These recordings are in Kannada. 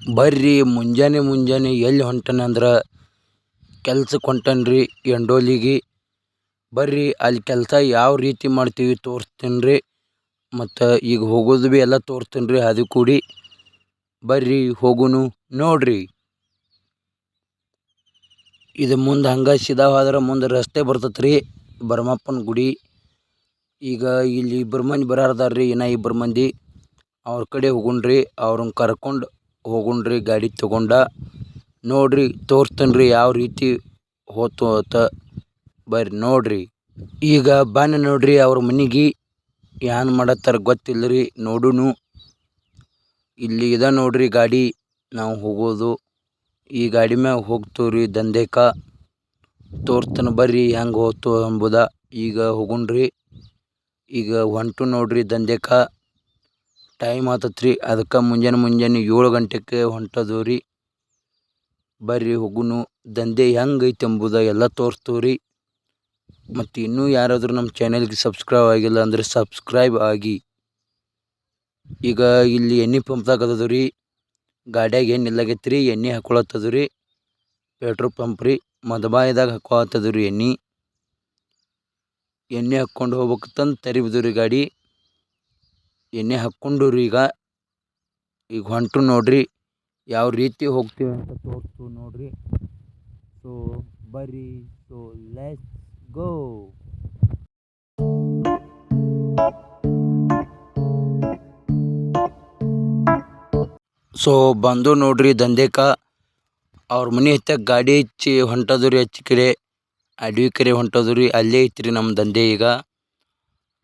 ಬರ್ರಿ, ಮುಂಜಾನೆ ಮುಂಜಾನೆ ಎಲ್ಲಿ ಹೊಂಟನಂದ್ರೆ ಕೆಲ್ಸಕ್ಕೆ ಹೊಂಟನ್ರಿ ಎಂಡೋಲಿಗೆ. ಬರ್ರಿ, ಅಲ್ಲಿ ಕೆಲಸ ಯಾವ ರೀತಿ ಮಾಡ್ತೀವಿ ತೋರಿಸ್ತೀನಿ ರೀ ಮತ್ತು ಈಗ ಹೋಗೋದು ಭೀ ಎಲ್ಲ ತೋರಿಸ್ತೀನಿ ರೀ ಅದು ಕೂಡಿ ಬರ್ರಿ ಹೋಗುನು. ನೋಡ್ರಿ. ಇದು ಮುಂದೆ ಹಂಗೆ ಸೀದಾ ಮುಂದೆ ರಸ್ತೆ ಬರ್ತೈತೆ ರೀ ಗುಡಿ. ಈಗ ಇಲ್ಲಿ ಇಬ್ಬರು ಮಂದಿ ಬರಾರ್ದಾರ್ರಿ ರೀ ಇನ್ನೂ ಇಬ್ಬರು ಮಂದಿ. ಅವ್ರ ಕಡೆ ಹೋಗುಣ್ರಿ, ಅವ್ರನ್ನ ಕರ್ಕೊಂಡು ಹೋಗುಣ್ರಿ, ಗಾಡಿ ತಗೊಂಡ. ನೋಡ್ರಿ ತೋರ್ತನ್ರಿ ಯಾವ ರೀತಿ ಹೋತು ಅಂತ. ಬರ್ರಿ, ನೋಡ್ರಿ. ಈಗ ಬನ್ನಿ ನೋಡ್ರಿ, ಅವ್ರ ಮನೆಗೆ ಏನ್ ಮಾಡತ್ತಾರ ಗೊತ್ತಿಲ್ಲ ರೀ ನೋಡುನು. ಇಲ್ಲಿ ಇದೆ ನೋಡ್ರಿ ಗಾಡಿ, ನಾವು ಹೋಗೋದು. ಈ ಗಾಡಿ ಮ್ಯಾಗ ಹೋಗ್ತೀವಿ ರೀ ದಂಧೆಕ. ತೋರ್ತನ ಬರ್ರಿ, ಹೆಂಗೆ ಹೋತು ಎಂಬುದ ಈಗ ಹೋಗುಣ್ರಿ. ಈಗ ಹೊಂಟು ನೋಡ್ರಿ ದಂಧೆಕ. ಟೈಮ್ ಆತತ್ರಿ. ಅದಕ್ಕೆ ಮುಂಜಾನೆ ಮುಂಜಾನೆ ಏಳು ಗಂಟೆಗೆ ಹೊಂಟದು ರೀ ಬರ್ರಿ ಹೋಗುನು. ದಂಧೆ ಐತೆ ಎಂಬುದ ಎಲ್ಲ ತೋರಿಸ್ತೀವಿ ರೀ ಮತ್ತು ಇನ್ನೂ ಯಾರಾದರೂ ನಮ್ಮ ಚಾನೆಲ್ಗೆ ಸಬ್ಸ್ಕ್ರೈಬ್ ಆಗಿಲ್ಲ ಅಂದರೆ ಸಬ್ಸ್ಕ್ರೈಬ್ ಆಗಿ. ಈಗ ಇಲ್ಲಿ ಎಣ್ಣೆ ಪಂಪ್ದಾಗ ಅದದು ರೀ ಗಾಡ್ಯಾಗ ಎಣ್ಣೆ ಇಲ್ಲಾಗೈತೆ ರೀ ಎಣ್ಣೆ ಹಾಕೊಳತ್ತದು ರೀ ಪೆಟ್ರೋಲ್ ಪಂಪ್ ರೀ. ಮದಬಾಯಿದಾಗ ಹಾಕೊಳತ್ತದು ರೀ ಎಣ್ಣೆ. ಎಣ್ಣೆ ಹಾಕ್ಕೊಂಡು ಹೋಗ್ಬೇಕಂತ ತರಿಬಿದ್ರಿ ರೀ ಗಾಡಿ. ಎಣ್ಣೆ ಹಾಕ್ಕೊಂಡು ರೀ ಈಗ. ಈಗ ಹೊಂಟು ನೋಡ್ರಿ ಯಾವ ರೀತಿ ಹೋಗ್ತೀವಿ ಅಂತ ತೋರಿಸ್ತು ನೋಡ್ರಿ. ಸೊ ಬರಿ ಸೊ ಲೆಟ್ಸ್ ಗೋ ಸೊ ಬಂದು ನೋಡ್ರಿ ದಂಧೆಕ. ಅವ್ರ ಮನೆ ಹತ್ತಕ್ಕೆ ಗಾಡಿ ಹಚ್ಚಿ ಹೊಂಟದ್ರಿ ಹಚ್ಚಿ ಕಡೆ ಅಡವಿ ಕೆರೆ ಹೊಂಟದ್ರಿ ಅಲ್ಲೇ ಐತ್ರಿ ನಮ್ಮ ದಂಧೆ ಈಗ.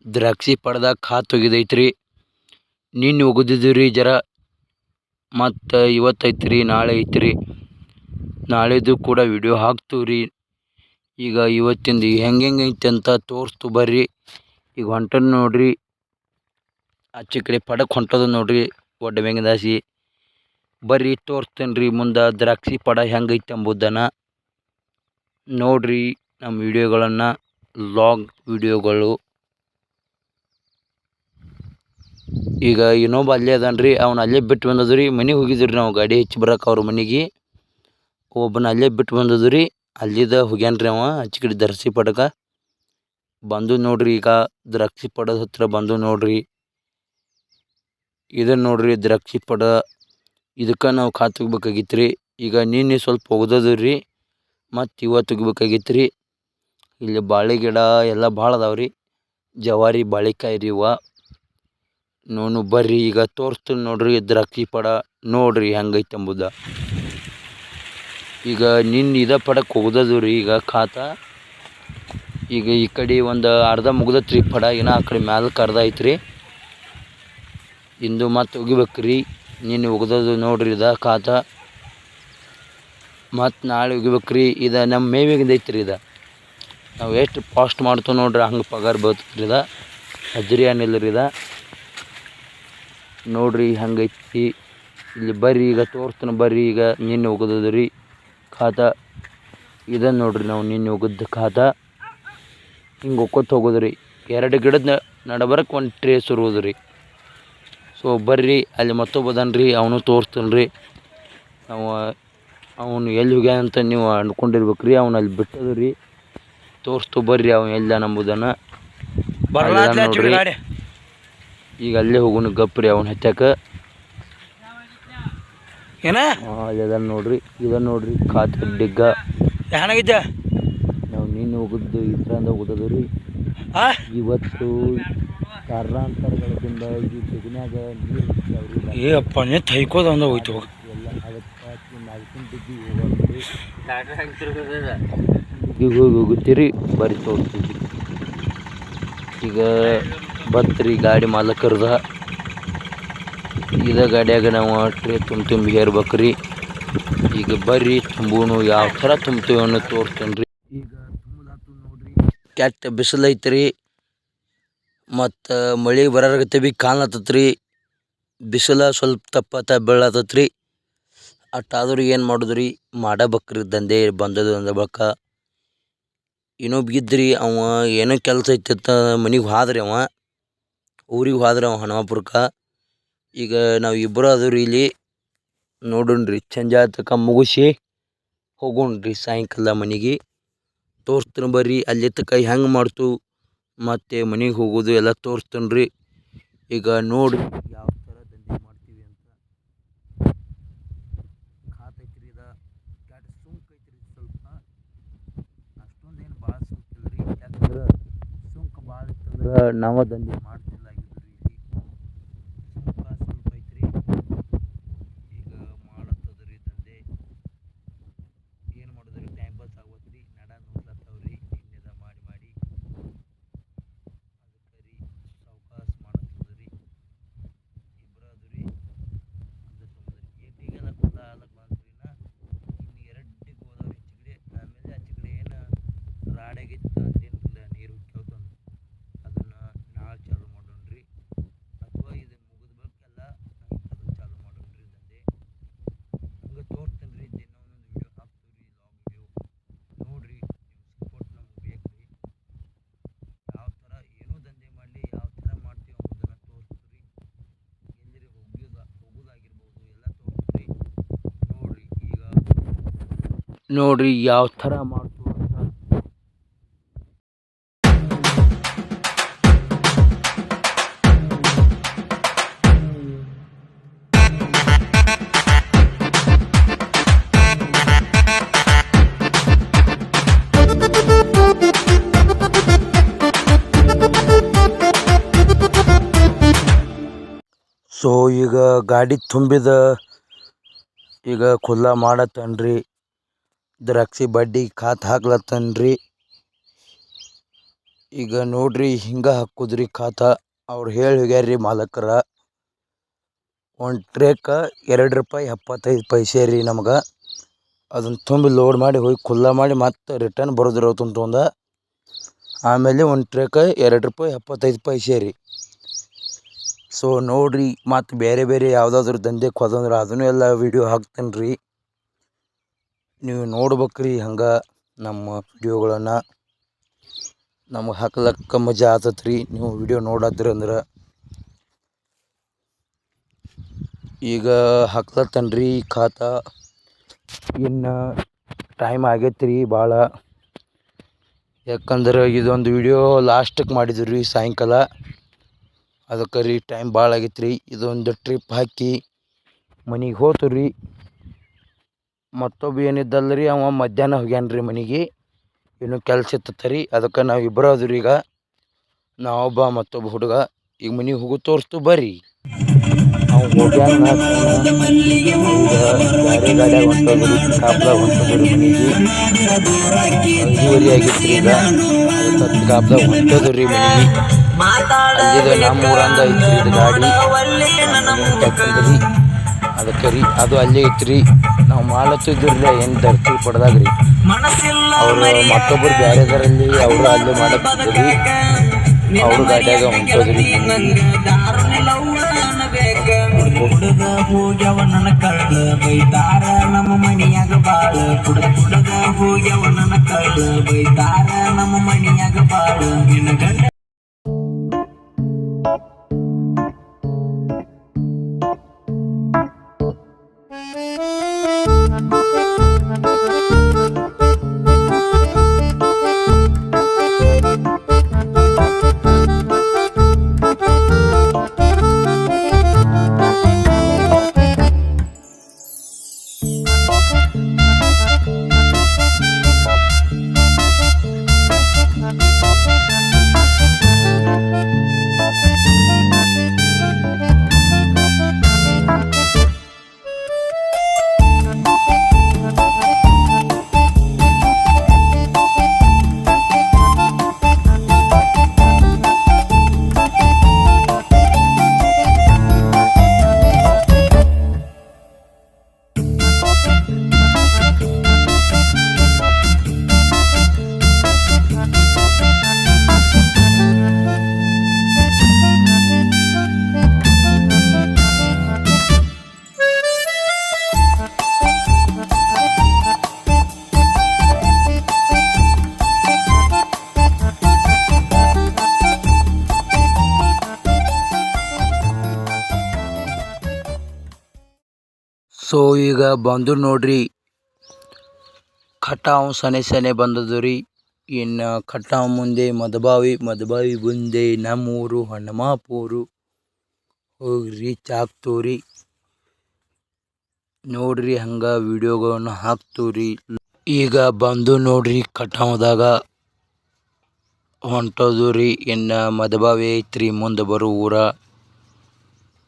ದ್ರಾಕ್ಷಿ ಪಡ್ದಾಗ ಖಾತ್ ಹೋಗಿದೈತ್ರಿ. ನಿನ್ನೆ ಒಗದಿದ್ದೀವಿ ರೀ ಜರ. ಮತ್ತು ಇವತ್ತು ನಾಳೆ ಐತ್ರಿ. ನಾಳೆದು ಕೂಡ ವಿಡಿಯೋ ಹಾಕ್ತೀವಿ ರೀ ಈಗ ಇವತ್ತಿಂದ ಹೆಂಗೆ ಹೆಂಗೆ ಐತೆ ಅಂತ ತೋರಿಸ್ತು ಬರ್ರಿ. ಈಗ ಹೊಂಟನ್ ನೋಡ್ರಿ. ಆಚೆ ಕಡೆ ಪಡಕ್ಕೆ ಹೊಂಟದ ನೋಡ್ರಿ ಒಡ್ಡ ಮೆಂಗದಾಸಿ ಬರ್ರಿ ತೋರಿಸ್ತೇನೆ ರೀ ಮುಂದೆ ದ್ರಾಕ್ಷಿ ಪಡ ಹೆಂಗೈತೆ ಎಂಬುದನ್ನು ನೋಡ್ರಿ ನಮ್ಮ ವಿಡಿಯೋಗಳನ್ನು ಲಾಗ್ ವಿಡಿಯೋಗಳು ಈಗ ಇನ್ನೊಬ್ಬ ಅಲ್ಲೇ ಅದಾನ ರೀ ಅವ್ನು ಅಲ್ಲೇ ಬಿಟ್ಟು ಬಂದದ ರೀ ಮನೆಗೆ ಹೋಗಿದ್ವಿ ರೀ ನಾವು. ಗಾಡಿ ಹಚ್ಚಿ ಬರಕ್ಕೆ ಅವ್ರ ಮನೆಗೆ. ಒಬ್ಬನ ಅಲ್ಲೇ ಬಿಟ್ಟು ಬಂದದ ರೀ ಅಲ್ಲಿದ ಹೋಗ್ಯಾನ ರೀ ಅವ. ಆಚೆ ಕಡೆ ದರ್ಸಿ ಪಡಕ. ಬಂದು ನೋಡ್ರಿ ಈಗ. ದ್ರಾಕ್ಷಿ ಪಡದ ಹತ್ರ ಬಂದು ನೋಡ್ರಿ. ಇದನ್ನ ನೋಡ್ರಿ ದ್ರಾಕ್ಷಿ ಪಡ. ಇದಕ್ಕೆ ನಾವು ಕಾ ತೆಗಿಬೇಕಾಗಿತ್ತು ಈಗ ನಿನ್ನೆ ಸ್ವಲ್ಪ ಒಗ್ದದ ರೀ ಮತ್ತು ಇವತ್ತು ತೆಗಿಬೇಕಾಗಿತ್ತು ಇಲ್ಲಿ ಬಾಳೆ ಗಿಡ ಎಲ್ಲ ಭಾಳ ಅದಾವೆ ರೀ ಜವಾರಿ, ಬಾಳೆಕಾಯಿ ರೀ ಇವ. ನೋನು ಬರ್ರಿ, ಈಗ ತೋರಿಸ್ತೀನಿ ನೋಡ್ರಿ ದ್ರಾಕ್ಷಿ ಪಡ. ನೋಡ್ರಿ, ಹೆಂಗೈತೆ ಎಂಬುದ ಈಗ ನಿನ್ನ ಇದ ಪಡಕ್ಕೆ ಹೋಗದದು ರೀ, ಈಗ ಖಾತ. ಈಗ ಈ ಕಡೆ ಒಂದು ಅರ್ಧ ಮುಗ್ದತ್ ರೀ ಪಡ, ಇನ್ನು ಆ ಕಡೆ ಮ್ಯಾಲಕ್ಕೆ ಅರ್ಧ ಐತ್ರಿ ಇಂದು ಮತ್ತೆ ಒಗಿಬೇಕು ರೀ ನಿನ್ನೆ ಒಗ್ದದು ನೋಡ್ರಿ ಇದ ಖಾತ. ಮತ್ತು ನಾಳೆ ಒಗಿಬೇಕು ರೀ, ಇದು ನಮ್ಮ ಮೇವಿಗಿಂದ ಐತ್ರಿ ಇದು. ನಾವು ಎಷ್ಟು ಪಾಸ್ಟ್ ಮಾಡ್ತೇವೆ ನೋಡ್ರಿ, ಹಂಗೆ ಪಗಾರ ಬರ್ತೈತ್ರಿ ಇದು. ಹಜ್ರಿ ಏನಿಲ್ಲ ರೀ ಇದು. ನೋಡ್ರಿ ಹಂಗೈತಿ. ಇಲ್ಲಿ ಬರ್ರಿ ಈಗ ತೋರಿಸ್ತೀನಿ ಬರ್ರಿ ಈಗ ನಿನ್ನೆ ಹೋಗೋದದ ರೀ ಖಾತ. ಇದನ್ನು ನೋಡ್ರಿ ನಾವು ನಿನ್ನೆ ಒಗದ ಖಾತ. ಹಿಂಗೆ ಒಕ್ಕೊತ್ ಹೋಗೋದು ರೀ. ಎರಡು ಗಿಡದ ನಡಬರಕ್ಕೆ ಒಂದು ಟ್ರೇ ಸುರುವುದು ರೀ. ಸೊ ಬರ್ರಿ ಅಲ್ಲಿ ಮತ್ತೊಬ್ಬ ಅದಾನ ರೀ ಅವನು ತೋರಿಸ್ತಾನೆ ರೀ. ನಾವು ಅವನು ಎಲ್ಲಿ ಹೋಗ್ಯಾನ ಅಂತ ನೀವು ಅಂದ್ಕೊಂಡಿರ್ಬೇಕು ರೀ ಅವನು ಅಲ್ಲಿ ಬಿಟ್ಟದ್ರಿ ರೀ. ತೋರಿಸ್ತು ಬರ್ರಿ ಅವನು ಎಲ್ಲ ನಂಬುದನ್ನು ನೋಡ್ರಿ. ಈಗ ಅಲ್ಲೇ ಹೋಗುನು ಗಪ್ರಿ ಅವನು ಹಚ್ಚಾಕ ಏನ? ಅಲ್ಲಿ ಅದನ್ನ ನೋಡ್ರಿ ಇದ ನೋಡ್ರಿ ಖಾತೆ ಡಿಗ್ಗ ಏನಾಗಿದ್ದೆ ನಾವು ನಿನ್ನೆ ಹೋಗಿದ್ದು ಇದ್ರಂದ ಹೋಗೋದು ರೀ. ಆ? ಇವತ್ತು ಕಾರಣಾಂತರಗಳಿಂದ ಈ ತೆಗಿನ್ಯಾಗ ನೀರು ಏ ಅಪ್ಪ ನೀ ತೈಕೋದ ಅಂದ ಹೋಯ್ತು ಹೋಗ ಎಲ್ಲ ಅದಕ್ಕೆ ನಾಲ್ಕಿನ ಡಿಗ್ಗಿ ಹೋಗಿ ಹೋಗಿ ಹೋಗುತ್ತೀರಿ ಬರೀ ತೋರಿಸ್ತೀವಿ. ಈಗ ಬತ್ರಿ ಗಾಡಿ ಮಾಲಕರದ ಇದ ಗಾಡಿಯಾಗ ನಾವು ಟ್ರೇ ತುಂಬ ತುಂಬಿ ಹೇರ್ಬೇಕ್ರಿ. ಈಗ ಬರ್ರಿ ತುಂಬೂನು ಯಾವ ಥರ ತುಂಬ್ತೀವಿ ಅನ್ನೋ ತೋರಿಸ್ತೇನೆ ರೀ ಈಗ ನೋಡ್ರಿ. ಕೆಟ್ಟ ಬಿಸಿಲು ಐತ್ರಿ. ಮತ್ತು ಮಳೆ ಬರೋರಗತ್ತೆ ಭೀ ಕಾಣ್ಲತ್ತತ್ರಿ ಬಿಸಿಲು ಸ್ವಲ್ಪ ತಪ್ಪತ್ತ ಬೀಳತ್ತತ್ರಿ. ಅಷ್ಟಾದ್ರೂ ಏನು ಮಾಡೋದ್ರಿ? ಮಾಡಬೇಕ್ರಿ ದಂಧೆ ಬಂದದ ಅಂದ ಬಳಿಕ ಇನ್ನೊಬ್ಬ ಇದ್ರಿ ಅವ ಏನೋ ಕೆಲಸ ಐತಿ ಅಂತ ಮನೆಗೆ ಹಾದ್ರಿ ಅವ. ಊರಿಗೆ ಹೋದ್ರೆ ಅವ ಹನುಮಾಪುರಕ್ಕೆ. ಈಗ ನಾವು ಇಬ್ಬರು ಅದೀವಿ ಇಲ್ಲಿ ನೋಡೋಣ್ರಿ ತಕ ಮುಗಿಸಿ ಹೋಗೋಣ್ರಿ ಸಾಯಂಕಾಲ ಮನೆಗೆ. ತೋರಿಸ್ತೀನಿ ಬರ್ರಿ ಅಲ್ಲಿ ತಕ ಹೆಂಗೆ ಮಾಡ್ತು, ಮತ್ತು ಮನೆಗೆ ಹೋಗೋದು ಎಲ್ಲ ತೋರಿಸ್ತೀನಿ ರೀ ಈಗ ನೋಡಿ ಯಾವ ಥರ ದಂಧೆ ಮಾಡ್ತೀವಿ ಅಂತ. ಖಾತೈತ್ರಿ ಇದು. ಕ್ಯಾಟ್ ಸುಂಕ ಐತ್ರಿ ಸ್ವಲ್ಪ. ಅಷ್ಟೊಂದೇನು ಭಾಳ ಸುಂಕಿಲ್ಲ ರೀ ಯಾಕಂದ್ರೆ ಸುಂಕ ಭಾಳ ಇತ್ತಂದ್ರೆ ನಾವು ದಂಧೆ ಮಾಡ್ತಿಲ್ಲ ಆಗಿದ್ರಿ ಇಲ್ಲಿ ಸುಂಕ ಸ್ವಲ್ಪ ಐತ್ರಿ ಈಗ ಮಾಡತ್ತದ್ರಿ ದಂಧೆ ಏನು ಮಾಡೋದ್ರಿ ಟೈಮ್ ಪಾಸ್ ಆಗೋತ್ರಿ ನಡ ನೋಡ್ಲತ್ತವ್ರಿ ಇನ್ನಿದ ಮಾಡಿ ಮಾಡಿ ಅದಕ್ಕೆ ರೀ ಸಾವ್ಕಾಸ ಮಾಡತ್ತದ್ರಿ ಇಬ್ಬರು ಅದ್ರಿ ಅಂತ ಸುಮ್ಮದ್ರಿ ಎಡ್ಡಿಗೆಲ್ಲ ಕುಲ್ಲ ಹಾಲಕ್ಕೆ ಬಂದ್ರಿನ ಇನ್ನು ಎರಡ್ಡಿಗೆ ಹೋದವ್ರಿ ಚಿಗಡೆ ಆಮೇಲೆ ಆ ಚಿಗಡೆ ಏನು ರಾಡಾಗಿತ್ತು ಅಂತೇನಿಲ್ಲ ನೀರು ಕೇಳ್ತಂದು ಅದನ್ನು ನಾಳೆ ಚಾಲು ಮಾಡೋಣ್ರಿ ಅಥವಾ ಇದು ಮುಗಿದ್ಬೇಕೆಲ್ಲ ಅದು ಚಾಲು ಮಾಡೋಣ್ರಿ ದಂಧೆ ಹಂಗೆ ತೋರಿಸ್ತೇನೆ ರೀ ದಿನ ಒಂದೊಂದು ವಿಡಿಯೋ ಹಾಕ್ತೀವಿ ರೀ ಲಾಂಗ್ ವಿಡಿಯೋ ನೋಡ್ರಿ ನಿಮ್ಮ ಸಪೋರ್ಟ್ ನಮ್ಗೆ ಬೇಕು ರೀ ಯಾವ ಥರ ಏನೋ ದಂಧೆ ಮಾಡಲಿ ಯಾವ ಥರ ಮಾಡ್ತೀವಿ ಅನ್ನೋದನ್ನು ತೋರಿಸ್ತೀವಿ ಎಲ್ಲರಿ ಹೋಗ್ಯೋದ ಹೋಗೋದಾಗಿರ್ಬೋದು ಎಲ್ಲ ತೋರಿಸ್ತೀವಿ ನೋಡ್ರಿ ಈಗ ನೋಡ್ರಿ ಯಾವ ಥರ ಮಾಡ್ತು ಸೊ ಈಗ ಗಾಡಿ ತುಂಬಿದ ಈಗ ಖುಲ್ಲ ಮಾಡತ್ತನ್ರಿ. ದ್ರಾಕ್ಷಿ ಬಡ್ಡಿ ಖಾತ್ ಹಾಕ್ಲತ್ತನ್ರಿ. ಈಗ ನೋಡ್ರಿ ಹಿಂಗ ಹಾಕುದ್ರಿ ಖಾತ. ಅವ್ರು ಹೇಳಿ ಹೋಗ್ಯಾರ್ರಿ ಮಾಲಕರ, ಒಂದು ಟ್ರೇಕ ಎರಡು ರೂಪಾಯಿ ಎಪ್ಪತ್ತೈದು ಪೈಸೆ ರೀ ನಮ್ಗೆ. ಅದನ್ನು ತುಂಬಿ ಲೋಡ್ ಮಾಡಿ ಹೋಗಿ ಖುಲ್ಲ ಮಾಡಿ ಮತ್ತೆ ರಿಟರ್ನ್ ಬರೋದ್ರಿ ಅವತ್ತು ತೊಂದ ಆಮೇಲೆ ಒಂದು ಟ್ರೇಕ ಎರಡು ರೂಪಾಯಿ ಎಪ್ಪತ್ತೈದು ಪೈಸೆ ರೀ. ಸೊ ನೋಡ್ರಿ ಮತ್ತು ಬೇರೆ ಬೇರೆ ಯಾವುದಾದ್ರು ದಂಧೆಗೆ ಹೋದಂದ್ರೆ ಅದನ್ನು ಎಲ್ಲ ವಿಡಿಯೋ ಹಾಕ್ತೇನೆ ರೀ ನೀವು ನೋಡ್ಬೇಕ್ರಿ ಹಂಗೆ ನಮ್ಮ ವಿಡಿಯೋಗಳನ್ನು. ನಮಗೆ ಹಾಕ್ಲಕ್ಕ ಮಜಾ ಆತತ್ರಿ. ನೀವು ವಿಡಿಯೋ ನೋಡತ್ತೀರಿ ಅಂದ್ರೆ. ಈಗ ಹಾಕ್ಲತ್ತನ್ರಿ ಖಾತ. ಇನ್ನು ಟೈಮ್ ಆಗೈತೆ ರೀ ಭಾಳ ಯಾಕಂದ್ರೆ ಇದೊಂದು ವಿಡಿಯೋ ಲಾಸ್ಟಕ್ಕೆ ಮಾಡಿದ್ರಿ ಸಾಯಂಕಾಲ. ಅದಕ್ಕೆ ರೀ ಟೈಮ್ ಭಾಳ ಆಗೈತೆ ಇದೊಂದು ಟ್ರಿಪ್ ಹಾಕಿ ಮನೆಗೆ ಹೋತು ರೀ ಮತ್ತೊಬ್ಬ ಏನಿದ್ದಲ್ಲ ರೀ ಅವ ಮಧ್ಯಾಹ್ನ ಹೋಗ್ಯಾನ ರೀ ಮನೆಗೆ. ಏನೋ ಕೆಲಸ ಇತ್ತತ್ತ ರೀ ಅದಕ್ಕೆ ನಾವು ಇಬ್ಬರು ಅದ್ರಿ ಈಗ ನಾವೊಬ್ಬ ಮತ್ತೊಬ್ಬ ಹುಡುಗ, ಈಗ ಮನೆಗೆ ಹೋಗು ತೋರಿಸ್ತು ಬರ್ರಿ. ರೀ ಅದಕ್ಕೆ ಅಲ್ಲಿದ ನಮ್ಮ ಗಾಡಿ. ರೀ, ಅದು ಅಲ್ಲೇ ಐತ್ರಿ. ನಾವು ಮಾಡತ್ತಿದ್ರಿ ಏನು ಧರ್ತಿ ಪಡ್ದಾಗ್ರಿ? ಅವರು ಮತ್ತೊಬ್ಬರು ಬೇರೆದರಲ್ಲಿ ಅವರು ಅಲ್ಲಿ ಮಾಡತ್ತಿದ್ರಿ ಅವರು ಗಾಡಿಯಾಗ ಹೊಂಟೋದ್ರಿ. ಕುಡದ ಹೋಗ್ಯವ ನನ್ನ ಕಳ್ಳ. ಬೈತಾರ ನಮ್ಮ ಮನಿಯಾಗ ಬಾಳ. ಕುಡ ಕುಡದ ಹೋಗ್ಯವ ನನ್ನ ಕಳ್ಳ. ಬೈತಾರ ನಮ್ಮ ಮನಿಯಾಗ ಬಾಳ. ನಿನ್ನ ಗಂಡ ಸೊ, ಈಗ ಬಂದು ನೋಡ್ರಿ. ಕಟಾವು ಸನೆ ಸನೆ ಬಂದದು ರೀ. ಇನ್ನು ಕಟಾವು ಮುಂದೆ ಮದಬಾವಿ ಮದಬಾವಿ ಮುಂದೆ ನಮ್ಮೂರು, ಹನುಮಾಪುರು. ಹೋಗ್ರಿ ಚಾಕ್ತೂರಿ ನೋಡ್ರಿ ಹಂಗೆ ವಿಡಿಯೋಗಳನ್ನು ಹಾಕ್ತೂರಿ ಈಗ ಬಂದು ನೋಡ್ರಿ ಕಟಾವದಾಗ ಹೊಂಟೋದು ರೀ. ಇನ್ನು ಮದಬಾವಿ ಐತ್ರಿ, ಮುಂದೆ ಬರೋ ಊರ.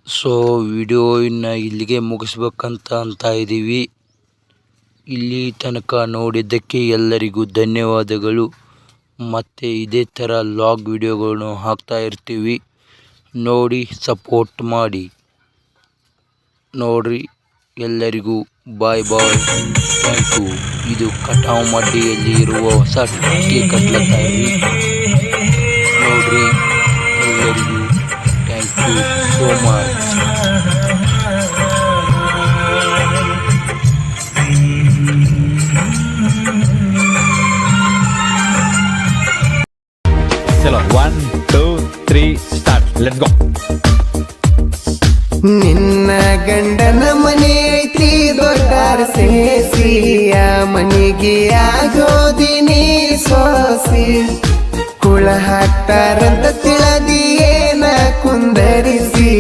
ಸೊ ವಿಡಿಯೋ ಇನ್ನ ಇಲ್ಲಿಗೆ ಮುಗಿಸ್ಬೇಕಂತ ಅಂತ ಇದ್ದೀವಿ. ಇಲ್ಲಿ ತನಕ ನೋಡಿದ್ದಕ್ಕೆ ಎಲ್ಲರಿಗೂ ಧನ್ಯವಾದಗಳು. ಮತ್ತು ಇದೇ ಥರ ಲಾಗ್ ವಿಡಿಯೋಗಳನ್ನು ಹಾಕ್ತಾ ಇರ್ತೀವಿ. ನೋಡಿ ಸಪೋರ್ಟ್ ಮಾಡಿ. ನೋಡ್ರಿ, ಎಲ್ಲರಿಗೂ ಬಾಯ್ ಬಾಯ್. Thank you. ಇದು ಕಟಾವು ಮಡ್ಡಿಯಲ್ಲಿ ಇರುವ ಹೊಸ ಟಕ್ಕೆ ಕಟ್ಲತ್ತಾ ಇರ್ರಿ ನೋಡ್ರಿ. Thank so much. ನಿನ್ನ ಗಂಡನ ಮನೆ ಐತಿ, ದೊಡ್ಡಾರ ಸೇಸಿಯ ಮನೆಗೆ ಆಗೋದಿನಿ ಸೋಸಿ ಕುಳ ಹಾಕ್ತಾರಂತ ತಿಳಿದಿ ಏನ ಕುಂದರಿಸಿ